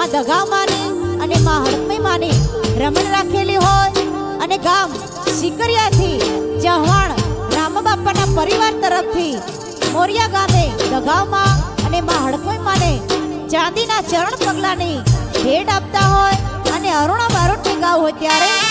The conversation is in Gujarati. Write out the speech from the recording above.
માં દગા માની અને માં હડકમઈ માની. રમણ રાખેલી હોય અને ગામ સિકરિયાથી ચહવાણ રામબાપાના પરિવાર તરફથી મોરિયા ગામે દગાવમાં અને માં હડકમઈ માને ચાંદીના ચરણ પગલાની ભેટ આપતા હોય અને અરુણા બારોટની ગાવ હોય ત્યારે